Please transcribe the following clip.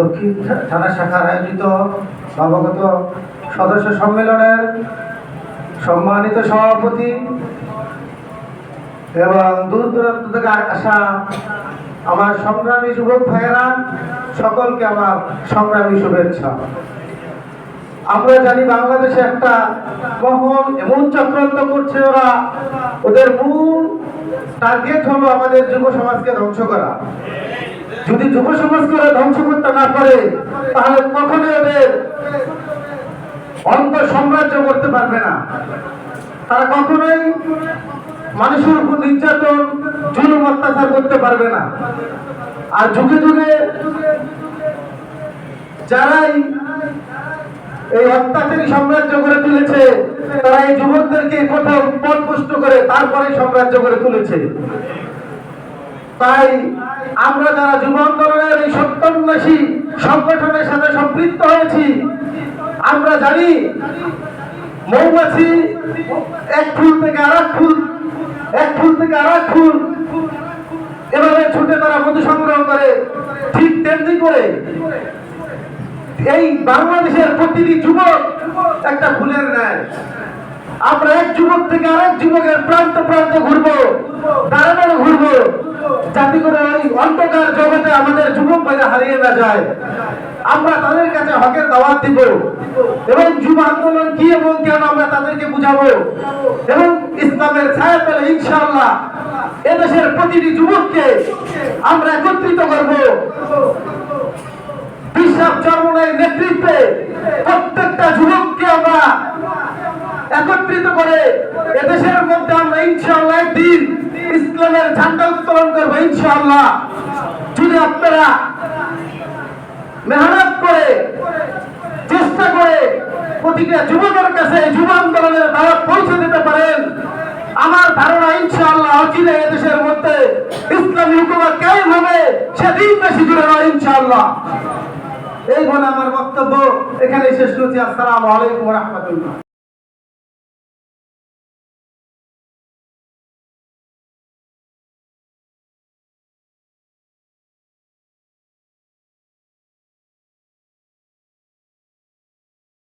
দক্ষিণ থানা শাখার আয়োজিত নবগত সদস্য সম্মেলনের সম্মানিত সভাপতি এবং দূর দূরান্ত থেকে আসা আমার সংগ্রামী যুবক ভাইয়েরা, সকলকে আমার সংগ্রামী শুভেচ্ছা। আমরা জানি বাংলাদেশে একটা মহল এমন চক্রান্ত করছে ওরা, ওদের মূল টার্গেট হলো আমাদের যুব সমাজকে ধ্বংস করা। যদি যুব সমাজকে ওরা ধ্বংস করতে না পারে, তাহলে কখনোই ওদের অন্ত সাম্রাজ্য করতে পারবে না। তারা কখনোই মানুষের উপর নির্যাতন, জুলুম, অত্যাচার করতে পারবে না। আর যুগে যুগে যারাই এই অত্যাচারী সাম্রাজ্য করে তুলেছে, তারা এই যুবকদেরকে প্রথম পথপুষ্ট করে তারপরে সাম্রাজ্য করে তুলেছে। তাই আমরা যারা যুব আন্দোলনের এই সত্যান্বেষী সংগঠনের সাথে সম্পৃক্ত হয়েছি, আমরা জানি মৌমাছি এক ফুল থেকে আর এক ফুল এক ফুল থেকে আর এক ফুল এভাবে ছুটে তারা মধু সংগ্রহ করে, ঠিক তেমনি করে এই বাংলাদেশের প্রতিটি যুবক একটা ফুলের ন্যায়। আমরা এক যুবক থেকে আরেক যুবকের প্রান্ত প্রান্তে ঘুরবো দাঁড়ানো ঘুরবো। যাতে করে ওই অন্ধকার জগতে আমাদের যুবক ভাইরা হারিয়ে না যায়। আমরা তাদের কাছে হকের দাওয়াত দিব। এবং যুব আন্দোলন কি এবং কেন আমরা তাদেরকে বুঝাবো? এবং ইসলামের ছায়া পেলে ইনশাআল্লাহ এদেশের প্রতিটি যুবককে আমরা একত্রিত করব। বিশ্বাস চরমনের নেতৃত্বে প্রত্যেকটা আমরা একত্রিত করে এদেশের মধ্যে আমরা ইনশাআল্লাহ একদিন ইসলামের ঝান্ডা উত্তোলন করব ইনশাআল্লাহ। যদি আপনারা মেহনত করে, চেষ্টা করে প্রতিটা যুবকের কাছে যুব আন্দোলনের দাওয়াত পৌঁছে দিতে পারেন, আমার ধারণা ইনশাআল্লাহ অচিরে এদেশের মধ্যে ইসলামী হুকুমত কায়েম হবে, সেদিন বেশি দূরে নয় ইনশাআল্লাহ। এই বলে আমার বক্তব্য এখানে শেষ করছি। আসসালামু আলাইকুম রহমতুল্লাহ।